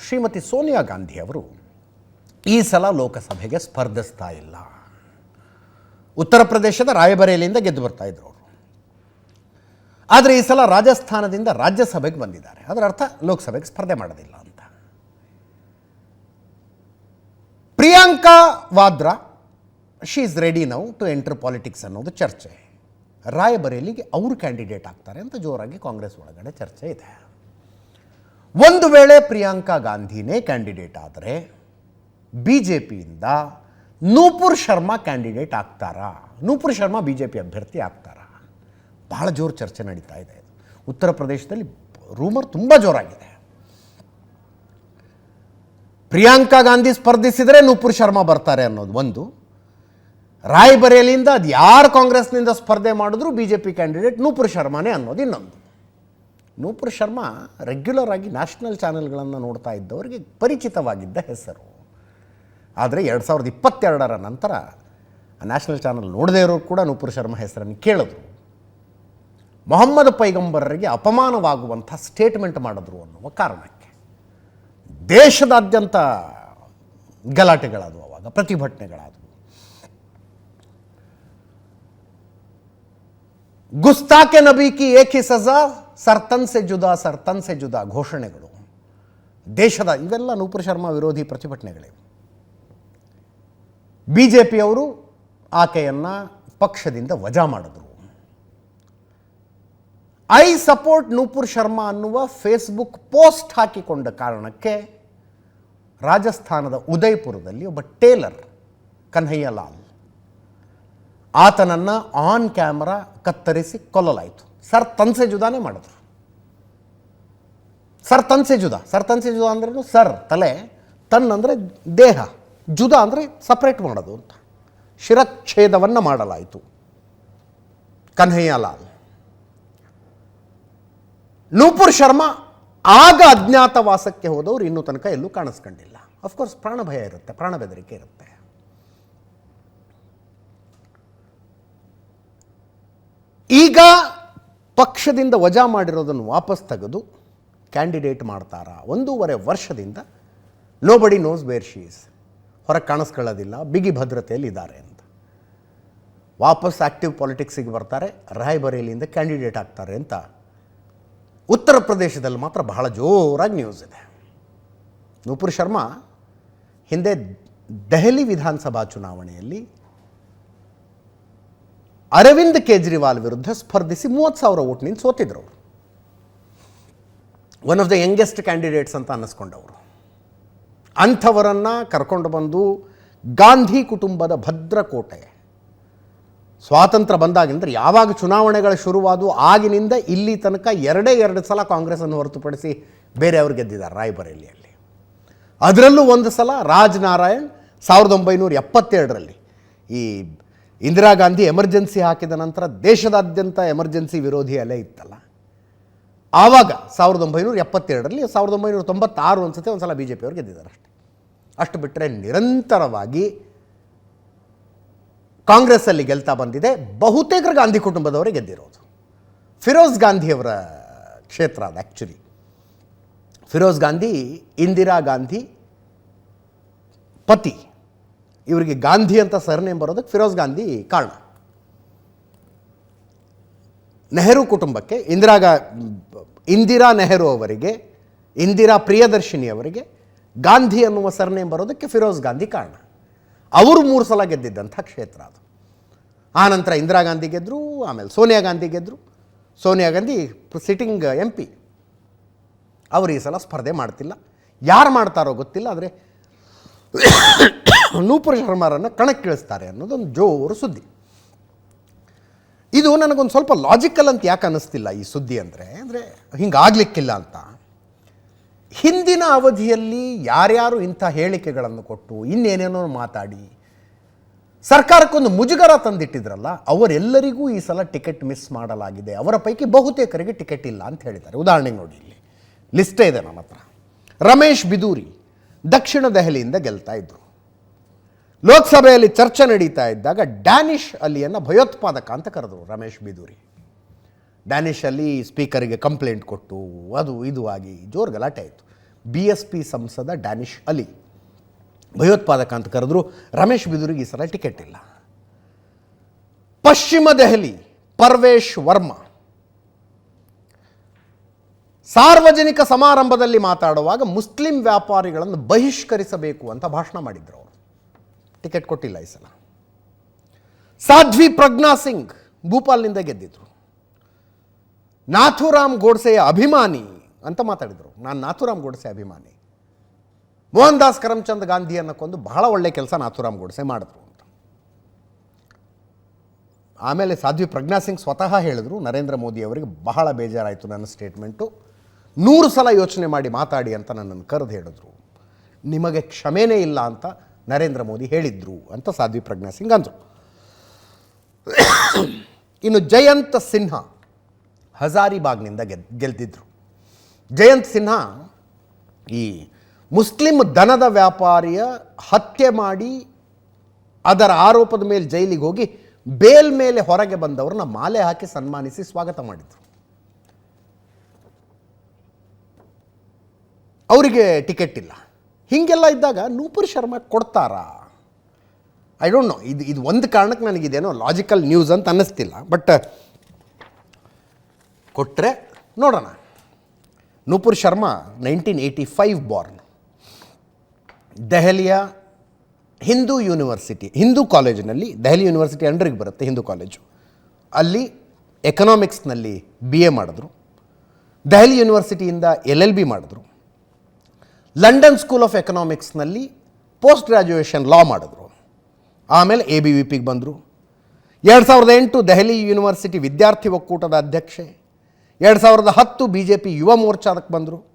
ಶ್ರೀಮತಿ ಸೋನಿಯಾ ಗಾಂಧಿ ಅವರು ಈ ಸಲ ಲೋಕಸಭೆಗೆ ಸ್ಪರ್ಧಿಸ್ತಾ ಇಲ್ಲ. ಉತ್ತರ ಪ್ರದೇಶದ ರಾಯಬರೇಲಿಯಿಂದ ಗೆದ್ದು ಬರ್ತಾ ಇದ್ರು ಅವರು. ಆದರೆ ಈ ಸಲ ರಾಜಸ್ಥಾನದಿಂದ ರಾಜ್ಯಸಭೆಗೆ ಬಂದಿದ್ದಾರೆ. ಅದರ ಅರ್ಥ ಲೋಕಸಭೆಗೆ ಸ್ಪರ್ಧೆ ಮಾಡೋದಿಲ್ಲ ಅಂತ. Priyanka Vadra she is ready now to enter politics ಅನ್ನೋದು ಚರ್ಚೆ. ರಾಯಬರೇಲಿಗೆ ಅವರು ಕ್ಯಾಂಡಿಡೇಟ್ ಆಗ್ತಾರೆ ಅಂತ ಜೋರಾಗಿ ಕಾಂಗ್ರೆಸ್ ಒಳಗಡೆ ಚರ್ಚೆ ಇದೆ. ಒಂದು ವೇಳೆ ಪ್ರಿಯಾಂಕಾ ಗಾಂಧಿನೇ ಕ್ಯಾಂಡಿಡೇಟ್ ಆದರೆ ಬಿ ಜೆ ಪಿಯಿಂದ ನೂಪುರ್ ಶರ್ಮಾ ಕ್ಯಾಂಡಿಡೇಟ್ ಆಗ್ತಾರಾ? Nupur Sharma B J P ಅಭ್ಯರ್ಥಿ ಆಗ್ತಾರಾ? ಭಾಳ ಜೋರು ಚರ್ಚೆ ನಡೀತಾ ಇದೆ ಉತ್ತರ ಪ್ರದೇಶದಲ್ಲಿ ರೂಮರ್ ತುಂಬ ಜೋರಾಗಿದೆ. ಪ್ರಿಯಾಂಕಾ ಗಾಂಧಿ ಸ್ಪರ್ಧಿಸಿದರೆ ನೂಪುರ್ ಶರ್ಮಾ ಬರ್ತಾರೆ ಅನ್ನೋದು ಒಂದು. ರಾಯ್ಬರೇಲಿಯಿಂದ ಅದು ಯಾರು ಕಾಂಗ್ರೆಸ್ನಿಂದ ಸ್ಪರ್ಧೆ ಮಾಡಿದ್ರು B J P candidate Nupur ಶರ್ಮಾನೇ ಅನ್ನೋದು ಇನ್ನೊಂದು. ನೂಪುರ್ ಶರ್ಮಾ ರೆಗ್ಯುಲರ್ ಆಗಿ ನ್ಯಾಷನಲ್ ಚಾನೆಲ್ಗಳನ್ನು ನೋಡ್ತಾ ಇದ್ದವರಿಗೆ ಪರಿಚಿತವಾಗಿದ್ದ ಹೆಸರು. ಆದರೆ ಎರಡು ಸಾವಿರದ ಇಪ್ಪತ್ತೆರಡರ ನಂತರ ನ್ಯಾಷನಲ್ ಚಾನಲ್ ನೋಡದೇ ಇರೋರು ಕೂಡ ನೂಪುರ್ ಶರ್ಮಾ ಹೆಸರನ್ನು ಕೇಳಿದ್ರು. ಮೊಹಮ್ಮದ್ ಪೈಗಂಬರರಿಗೆ ಅಪಮಾನವಾಗುವಂಥ ಸ್ಟೇಟ್ಮೆಂಟ್ ಮಾಡಿದ್ರು ಅನ್ನುವ ಕಾರಣಕ್ಕೆ. ದೇಶದಾದ್ಯಂತ ಗಲಾಟೆಗಳಾದವು ಅವಾಗ, ಪ್ರತಿಭಟನೆಗಳಾದವು. ಗುಸ್ತಾಕೆ ನಬಿ ಕಿ ಏಕ್ ಸಜಾ, ಸರ್ತನ್ ಸೆ ಜುದಾ, ಸರ್ತನ್ ಸೆ ಜುದಾ ಘೋಷಣೆಗಳು. ದೇಶದ ಇವೆಲ್ಲ ನೂಪುರ್ ಶರ್ಮಾ ವಿರೋಧಿ ಪ್ರತಿಭಟನೆಗಳಿವೆ ಬಿ ಜೆ ಪಿಯವರು ಆಕೆಯನ್ನು ಪಕ್ಷದಿಂದ ವಜಾ ಮಾಡಿದ್ರು. ಐ ಸಪೋರ್ಟ್ ನೂಪುರ್ ಶರ್ಮಾ ಅನ್ನುವ ಫೇಸ್ಬುಕ್ ಪೋಸ್ಟ್ ಹಾಕಿಕೊಂಡ ಕಾರಣಕ್ಕೆ ರಾಜಸ್ಥಾನದ ಉದಯ್ಪುರದಲ್ಲಿ ಒಬ್ಬ ಟೇಲರ್ ಕನ್ಹಯ್ಯ ಲಾಲ್ ಆತನನ್ನು ಆನ್ ಕ್ಯಾಮರಾ ಕತ್ತರಿಸಿ ಕೊಲ್ಲಲಾಯಿತು. ಸರ್ ತನ್ಸೆ ಜುದಾನೆ ಮಾಡಿದ್ರು. ಸರ್ ತನ್ಸೆ ಜುದಾ. ಸರ್ ತನ್ಸೆ ಜುದಾ ಅಂದ್ರೇನು? ಸರ್ ತಲೆ, ತನ್ ಅಂದರೆ ದೇಹ, ಜುದಾ ಅಂದರೆ ಸಪ್ರೇಟ್ ಮಾಡೋದು ಅಂತ. ಶಿರಚ್ಛೇದವನ್ನು ಮಾಡಲಾಯಿತು. ಕನ್ಹಯ್ಯಲಾಲ್. ನೂಪುರ್ ಶರ್ಮಾ ಆಗ ಅಜ್ಞಾತವಾಸಕ್ಕೆ ಹೋದವರು ಇನ್ನೂ ತನಕ ಎಲ್ಲೂ ಕಾಣಿಸ್ಕೊಂಡಿಲ್ಲ. ಅಫ್ಕೋರ್ಸ್ ಪ್ರಾಣ ಭಯ ಇರುತ್ತೆ ಪ್ರಾಣ ಬೆದರಿಕೆ ಇರುತ್ತೆ. ಈಗ ಪಕ್ಷದಿಂದ ವಜಾ ಮಾಡಿರೋದನ್ನು ವಾಪಸ್ ತೆಗೆದು ಕ್ಯಾಂಡಿಡೇಟ್ ಮಾಡ್ತಾರಾ? ಒಂದೂವರೆ ವರ್ಷದಿಂದ ನೋ ಬಡಿ ನೋಸ್ ಬೇರ್ ಶೀಸ್ ಹೊರಗೆ ಕಾಣಿಸ್ಕೊಳ್ಳೋದಿಲ್ಲ, ಬಿಗಿ ಭದ್ರತೆಯಲ್ಲಿ ಇದ್ದಾರೆ ಅಂತ. ವಾಪಸ್ ಆ್ಯಕ್ಟಿವ್ ಪಾಲಿಟಿಕ್ಸಿಗೆ ಬರ್ತಾರೆ, ರಾಯ್ಬರೇಲಿಯಿಂದ ಕ್ಯಾಂಡಿಡೇಟ್ ಆಗ್ತಾರೆ ಅಂತ. ಉತ್ತರ ಪ್ರದೇಶದಲ್ಲಿ ಮಾತ್ರ ಬಹಳ ಜೋರಾಗಿ ನ್ಯೂಸ್ ಇದೆ. ನೂಪುರ್ ಶರ್ಮಾ ಹಿಂದೆ ದೆಹಲಿ ವಿಧಾನಸಭಾ ಚುನಾವಣೆಯಲ್ಲಿ ಅರವಿಂದ್ ಕೇಜ್ರಿವಾಲ್ ವಿರುದ್ಧ ಸ್ಪರ್ಧಿಸಿ ಮೂವತ್ತು ಸಾವಿರ ಓಟ್ನಿಂದ ಸೋತಿದ್ರು. ಅವರು one of the youngest candidates ಅಂತ ಅನ್ನಿಸ್ಕೊಂಡವರು. ಅಂಥವರನ್ನು ಕರ್ಕೊಂಡು ಬಂದು ಗಾಂಧಿ ಕುಟುಂಬದ ಭದ್ರಕೋಟೆ. ಸ್ವಾತಂತ್ರ್ಯ ಬಂದಾಗಿಂದ್ರೆ ಯಾವಾಗ ಚುನಾವಣೆಗಳು ಶುರುವಾದವು ಆಗಿನಿಂದ ಇಲ್ಲಿ ತನಕ ಎರಡೇ ಎರಡು ಸಲ ಕಾಂಗ್ರೆಸ್ಸನ್ನು ಹೊರತುಪಡಿಸಿ ಬೇರೆಯವರು ಗೆದ್ದಿದ್ದಾರೆ ರಾಯ್ಬರೇಲಿಯಲ್ಲಿ. ಅದರಲ್ಲೂ ಒಂದು ಸಲ ರಾಜ್ ನಾರಾಯಣ್ ಸಾವಿರದ ಒಂಬೈನೂರ ಎಪ್ಪತ್ತೆರಡರಲ್ಲಿ ಈ ಇಂದಿರಾ ಗಾಂಧಿ ಎಮರ್ಜೆನ್ಸಿ ಹಾಕಿದ ನಂತರ ದೇಶದಾದ್ಯಂತ ಎಮರ್ಜೆನ್ಸಿ ವಿರೋಧಿ ಅಲೆ ಇತ್ತಲ್ಲ. ಆವಾಗ ಸಾವಿರದ ಒಂಬೈನೂರ ಎಪ್ಪತ್ತೆರಡರಲ್ಲಿ ಸಾವಿರದ ಒಂಬೈನೂರ ತೊಂಬತ್ತಾರು ಅನ್ಸುತ್ತೆ ಒಂದು ಸಲ ಬಿ ಜೆ ಪಿಯವರು ಗೆದ್ದಿದ್ದಾರೆ ಅಷ್ಟೆ. ಅಷ್ಟು ಬಿಟ್ಟರೆ ನಿರಂತರವಾಗಿ ಕಾಂಗ್ರೆಸ್ಸಲ್ಲಿ ಗೆಲ್ತಾ ಬಂದಿದೆ. ಬಹುತೇಕ ಗಾಂಧಿ ಕುಟುಂಬದವರೇ ಗೆದ್ದಿರೋದು. ಫಿರೋಜ್ ಗಾಂಧಿಯವರ ಕ್ಷೇತ್ರ ಅದು ಆ್ಯಕ್ಚುಲಿ ಫಿರೋಜ್ ಗಾಂಧಿ, ಇಂದಿರಾ ಗಾಂಧಿ ಪತಿ. ಇವರಿಗೆ ಗಾಂಧಿ ಅಂತ ಸರ್ನೇಮ್ ಬರೋದಕ್ಕೆ ಫಿರೋಜ್ ಗಾಂಧಿ ಕಾರಣ. ನೆಹರು ಕುಟುಂಬಕ್ಕೆ ಇಂದಿರಾ ಗಾ, ಇಂದಿರಾ ನೆಹರು ಅವರಿಗೆ, ಇಂದಿರಾ ಪ್ರಿಯದರ್ಶಿನಿ ಅವರಿಗೆ ಗಾಂಧಿ ಅನ್ನುವ ಸರ್ನೇಮ್ ಬರೋದಕ್ಕೆ ಫಿರೋಜ್ ಗಾಂಧಿ ಕಾರಣ. ಅವರು ಮೂರು ಸಲ ಗೆದ್ದಿದ್ದಂಥ ಕ್ಷೇತ್ರ ಅದು. ಆನಂತರ ಇಂದಿರಾ ಗಾಂಧಿ ಗೆದ್ದರು ಆಮೇಲೆ ಸೋನಿಯಾ ಗಾಂಧಿ ಗೆದ್ದರು Sonia Gandhi sitting M P. ಅವರು ಈ ಸಲ ಸ್ಪರ್ಧೆ ಮಾಡ್ತಿಲ್ಲ. ಯಾರು ಮಾಡ್ತಾರೋ ಗೊತ್ತಿಲ್ಲ, ಆದರೆ ನೂಪುರ ಶರ್ಮಾರನ್ನು ಕಣಕ್ಕಿಳಿಸ್ತಾರೆ ಅನ್ನೋದೊಂದು ಜೋರು ಸುದ್ದಿ. ಇದು ನನಗೊಂದು ಸ್ವಲ್ಪ ಲಾಜಿಕಲ್ ಅಂತ ಯಾಕೆ ಅನ್ನಿಸ್ತಿಲ್ಲ ಈ ಸುದ್ದಿ ಅಂದರೆ ಅಂದರೆ ಹಿಂಗಾಗಲಿಕ್ಕಿಲ್ಲ ಅಂತ. ಹಿಂದಿನ ಅವಧಿಯಲ್ಲಿ ಯಾರ್ಯಾರು ಇಂಥ ಹೇಳಿಕೆಗಳನ್ನು ಕೊಟ್ಟು ಇನ್ನೇನೇನೋ ಮಾತಾಡಿ, ಸರ್ಕಾರಕ್ಕೊಂದು ಮುಜುಗರ ತಂದಿಟ್ಟಿದ್ರಲ್ಲ, ಅವರೆಲ್ಲರಿಗೂ ಈ ಸಲ ಟಿಕೆಟ್ ಮಿಸ್ ಮಾಡಲಾಗಿದೆ. ಅವರ ಪೈಕಿ ಬಹುತೇಕರಿಗೆ ಟಿಕೆಟ್ ಇಲ್ಲ ಅಂತ ಹೇಳಿದ್ದಾರೆ. ಉದಾಹರಣೆಗೆ ನೋಡಿ ಇಲ್ಲಿ. ಲಿಸ್ಟೇ ಇದೆ ನನ್ನ ಹತ್ರ. ರಮೇಶ್ ಬಿದೂರಿ ದಕ್ಷಿಣ ದೆಹಲಿಯಿಂದ ಗೆಲ್ತಾ ಇದ್ರು. ಲೋಕಸಭೆಯಲ್ಲಿ ಚರ್ಚೆ ನಡೀತಾ ಇದ್ದಾಗ ಡ್ಯಾನಿಶ್ ಅಲಿಯನ್ನು ಭಯೋತ್ಪಾದಕ ಅಂತ ಕರೆದರು ರಮೇಶ್ ಬಿದೂರಿ. ಡ್ಯಾನಿಶ್ ಅಲ್ಲಿ ಸ್ಪೀಕರಿಗೆ ಕಂಪ್ಲೇಂಟ್ ಕೊಟ್ಟು ಅದು ಇದು ಆಗಿ ಜೋರು ಗಲಾಟೆ ಆಯಿತು. ಬಿ ಎಸ್ ಪಿ ಸಂಸದ ಡ್ಯಾನಿಶ್ ಅಲಿ ಭಯೋತ್ಪಾದಕ ಅಂತ ಕರೆದ್ರು ರಮೇಶ್ ಬಿದೂರಿಗೆ ಈ ಸಲ ಟಿಕೆಟ್ ಇಲ್ಲ. ಪಶ್ಚಿಮ ದೆಹಲಿ ಪರ್ವೇಶ್ ವರ್ಮಾ ಸಾರ್ವಜನಿಕ ಸಮಾರಂಭದಲ್ಲಿ ಮಾತಾಡುವಾಗ ಮುಸ್ಲಿಂ ವ್ಯಾಪಾರಿಗಳನ್ನು ಬಹಿಷ್ಕರಿಸಬೇಕು ಅಂತ ಭಾಷಣ ಮಾಡಿದ್ರು ಅವರು. ಟಿಕೆಟ್ ಕೊಟ್ಟಿಲ್ಲ ಈ ಸಲ. ಸಾಧ್ವಿ ಪ್ರಜ್ಞಾ ಸಿಂಗ್ ಭೂಪಾಲ್ನಿಂದ ಗೆದ್ದಿದ್ರು. ನಾಥುರಾಮ್ ಗೋಡ್ಸೆಯ ಅಭಿಮಾನಿ ಅಂತ ಮಾತಾಡಿದರು. ನಾನು ನಾಥುರಾಮ್ ಗೋಡ್ಸೆ ಅಭಿಮಾನಿ. ಮೋಹನ್ ದಾಸ್ ಕರಮ್ಚಂದ್ ಗಾಂಧಿ ಕೊಂದು ಬಹಳ ಒಳ್ಳೆ ಕೆಲಸ ನಾಥುರಾಮ್ ಗೋಡ್ಸೆ ಮಾಡಿದ್ರು ಅಂತ. ಆಮೇಲೆ ಸಾಧ್ವಿ ಪ್ರಜ್ಞಾ ಸಿಂಗ್ ಸ್ವತಃ ಹೇಳಿದ್ರು, ನರೇಂದ್ರ ಮೋದಿ ಅವರಿಗೆ ಬಹಳ ಬೇಜಾರಾಯಿತು ನನ್ನ ಸ್ಟೇಟ್ಮೆಂಟು ನೂರು ಸಲ ಯೋಚನೆ ಮಾಡಿ ಮಾತಾಡಿ ಅಂತ ನನ್ನನ್ನು ಕರೆದು ಹೇಳಿದ್ರು. ನಿಮಗೆ ಕ್ಷಮೆನೇ ಇಲ್ಲ ಅಂತ ನರೇಂದ್ರ ಮೋದಿ ಹೇಳಿದ್ರು ಅಂತ ಸಾಧ್ವಿ ಪ್ರಜ್ಞಾ ಸಿಂಗ್ ಅಂದರು. ಇನ್ನು ಜಯಂತ್ ಸಿನ್ಹಾ ಹಜಾರಿಬಾಗ್ನಿಂದ ಗೆದ್, ಗೆಲ್ದಿದ್ರು. ಜಯಂತ್ ಸಿನ್ಹಾ ಈ ಮುಸ್ಲಿಂ ದನದ ವ್ಯಾಪಾರಿಯ ಹತ್ಯೆ ಮಾಡಿ ಅದರ ಆರೋಪದ ಮೇಲೆ ಜೈಲಿಗೆ ಹೋಗಿ ಬೇಲ್ ಮೇಲೆ ಹೊರಗೆ ಬಂದವರನ್ನ ಮಾಲೆ ಹಾಕಿ ಸನ್ಮಾನಿಸಿ ಸ್ವಾಗತ ಮಾಡಿದರು. ಅವರಿಗೆ ಟಿಕೆಟ್ ಇಲ್ಲ. ಹೀಗೆಲ್ಲ ಇದ್ದಾಗ ನೂಪುರ್ ಶರ್ಮಾ ಕೊಡ್ತಾರಾ? ಐ ಡೋಂಟ್ ನೋ ಇದು ಇದು ಒಂದು ಕಾರಣಕ್ಕೆ ನನಗಿದೇನೋ ಲಾಜಿಕಲ್ ನ್ಯೂಸ್ ಅಂತ ಅನ್ನಿಸ್ತಿಲ್ಲ. ಬಟ್ ಕೊಟ್ಟರೆ ನೋಡೋಣ. Nupur Sharma nineteen eighty five born ದೆಹಲಿಯ ಹಿಂದೂ ಯೂನಿವರ್ಸಿಟಿ ಹಿಂದೂ ಕಾಲೇಜಿನಲ್ಲಿ ದೆಹಲಿ ಯೂನಿವರ್ಸಿಟಿ ಅಂಡ್ರಿಗೆ ಬರುತ್ತೆ, ಹಿಂದೂ ಕಾಲೇಜು ಅಲ್ಲಿ ಎಕನಾಮಿಕ್ಸ್ನಲ್ಲಿ ಬಿ ಎ ಮಾಡಿದ್ರು. ದೆಹಲಿ ಯೂನಿವರ್ಸಿಟಿಯಿಂದ ಎಲ್ ಎಲ್ ಬಿ ಮಾಡಿದ್ರು. ಲಂಡನ್ ಸ್ಕೂಲ್ ಆಫ್ ಎಕನಾಮಿಕ್ಸ್ನಲ್ಲಿ ಪೋಸ್ಟ್ ಗ್ರ್ಯಾಜುಯೇಷನ್ ಲಾ ಮಾಡಿದ್ರು. ಆಮೇಲೆ ಎ ಬಿ ವಿ ಪಿಗೆ ಬಂದರು. ಎರಡು ಸಾವಿರದ ಎಂಟು ದೆಹಲಿ ಯೂನಿವರ್ಸಿಟಿ ವಿದ್ಯಾರ್ಥಿ ಒಕ್ಕೂಟದ ಅಧ್ಯಕ್ಷೆ. ಎರಡು ಸಾವಿರದ ಹತ್ತು ಬಿ ಜೆ ಪಿ ಯುವ ಮೋರ್ಚಾದಕ್ಕೆ ಬಂದರು.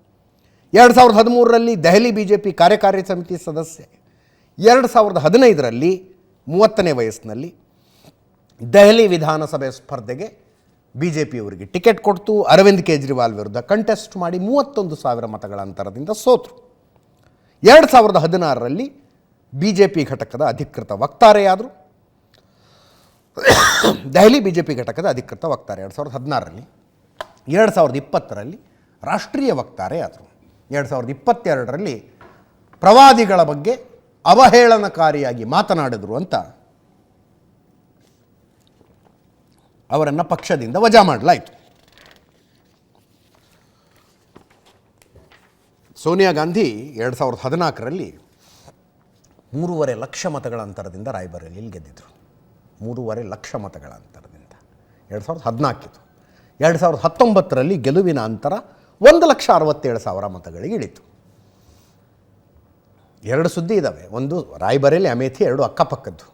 ಎರಡು ಸಾವಿರದ ಹದಿಮೂರರಲ್ಲಿ ದೆಹಲಿ ಬಿ ಜೆ ಪಿ ಕಾರ್ಯಕಾರಿ ಸಮಿತಿ ಸದಸ್ಯೆ. ಎರಡು ಸಾವಿರದ ಹದಿನೈದರಲ್ಲಿ ಮೂವತ್ತನೇ ವಯಸ್ಸಿನಲ್ಲಿ ದೆಹಲಿ ವಿಧಾನಸಭೆ ಸ್ಪರ್ಧೆಗೆ ಬಿ ಜೆ ಪಿಯವರಿಗೆ ಟಿಕೆಟ್ ಕೊಡ್ತು. ಅರವಿಂದ್ ಕೇಜ್ರಿವಾಲ್ ವಿರುದ್ಧ ಕಂಟೆಸ್ಟ್ ಮಾಡಿ ಮೂವತ್ತೊಂದು ಸಾವಿರ ಮತಗಳ ಅಂತರದಿಂದ ಸೋತರು. ಎರಡು ಸಾವಿರದ ಹದಿನಾರರಲ್ಲಿ ಬಿ ಜೆ ಪಿ ಘಟಕದ ಅಧಿಕೃತ ವಕ್ತಾರೆಯಾದರು ದೆಹಲಿ ಬಿ ಜೆ ಪಿ ಘಟಕದ ಅಧಿಕೃತ ವಕ್ತಾರೆ ಎರಡು ಸಾವಿರದ ಹದಿನಾರರಲ್ಲಿ. ಎರಡು ಸಾವಿರದ ಇಪ್ಪತ್ತರಲ್ಲಿ ರಾಷ್ಟ್ರೀಯ ವಕ್ತಾರೆ ಆದರು ಎರಡು ಸಾವಿರದ ಇಪ್ಪತ್ತೆರಡರಲ್ಲಿ ಪ್ರವಾದಿಗಳ ಬಗ್ಗೆ ಅವಹೇಳನಕಾರಿಯಾಗಿ ಮಾತನಾಡಿದರು ಅಂತ ಅವರನ್ನು ಪಕ್ಷದಿಂದ ವಜಾ ಮಾಡಲಾಯಿತು. ಸೋನಿಯಾ ಗಾಂಧಿ ಎರಡು ಸಾವಿರದ ಹದಿನಾಲ್ಕರಲ್ಲಿ ಮೂರುವರೆ ಲಕ್ಷ ಮತಗಳ ಅಂತರದಿಂದ ರಾಯ್ಬರೇಲಿಯಲ್ಲಿ ಗೆದ್ದಿದ್ರು. ಮೂರುವರೆ ಲಕ್ಷ ಮತಗಳ ಅಂತರದಿಂದ. ಎರಡು ಸಾವಿರದ ಹದಿನಾಲ್ಕಿತ್ತು ಎರಡು ಸಾವಿರದ ಹತ್ತೊಂಬತ್ತರಲ್ಲಿ ಗೆಲುವಿನ ಅಂತರ ಒಂದು ಲಕ್ಷ ಅರವತ್ತೇಳು ಸಾವಿರ ಮತಗಳಿಗೆ ಇಳಿತು. ಎರಡು ಸುದ್ದಿ ಇದ್ದಾವೆ ಒಂದು ರಾಯ್ಬರೇಲಿ ಅಮೇಥಿ, ಎರಡು ಅಕ್ಕಪಕ್ಕದ್ದು.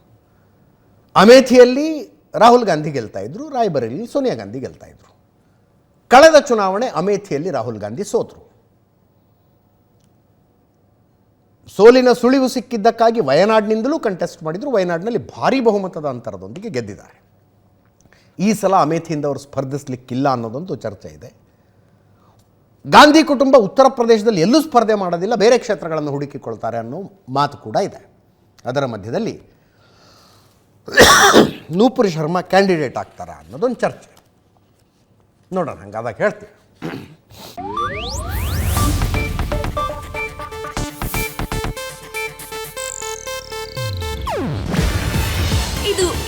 ಅಮೇಥಿಯಲ್ಲಿ ರಾಹುಲ್ ಗಾಂಧಿ ಗೆಲ್ತಾ ಇದ್ರು ರಾಯ್ಬರೇಲಿ ಸೋನಿಯಾ ಗಾಂಧಿ ಗೆಲ್ತಾ ಇದ್ರು. ಕಳೆದ ಚುನಾವಣೆ ಅಮೇಥಿಯಲ್ಲಿ ರಾಹುಲ್ ಗಾಂಧಿ ಸೋತರು. ಸೋಲಿನ ಸುಳಿವು ಸಿಕ್ಕಿದ್ದಕ್ಕಾಗಿ ವಯನಾಡಿನಿಂದಲೂ ಕಂಟೆಸ್ಟ್ ಮಾಡಿದ್ರು. ವಯನಾಡಿನಲ್ಲಿ ಭಾರಿ ಬಹುಮತದ ಅಂತರದೊಂದಿಗೆ ಗೆದ್ದಿದ್ದಾರೆ. ಈ ಸಲ ಅಮೇಥಿಯಿಂದ ಅವರು ಸ್ಪರ್ಧಿಸಲಿಕ್ಕಿಲ್ಲ ಅನ್ನೋದೊಂದು ಚರ್ಚೆ ಇದೆ. ಗಾಂಧಿ ಕುಟುಂಬ ಉತ್ತರ ಪ್ರದೇಶದಲ್ಲಿ ಎಲ್ಲೂ ಸ್ಪರ್ಧೆ ಮಾಡೋದಿಲ್ಲ, ಬೇರೆ ಕ್ಷೇತ್ರಗಳನ್ನು ಹುಡುಕಿಕೊಳ್ತಾರೆ ಅನ್ನೋ ಮಾತು ಕೂಡ ಇದೆ. ಅದರ ಮಧ್ಯದಲ್ಲಿ ನೂಪುರ್ ಶರ್ಮಾ ಕ್ಯಾಂಡಿಡೇಟ್ ಆಗ್ತಾರೆ ಅನ್ನೋದೊಂದು ಚರ್ಚೆ. ನೋಡೋಣ, ಹಂಗಾದಾಗ ಹೇಳ್ತೀವಿ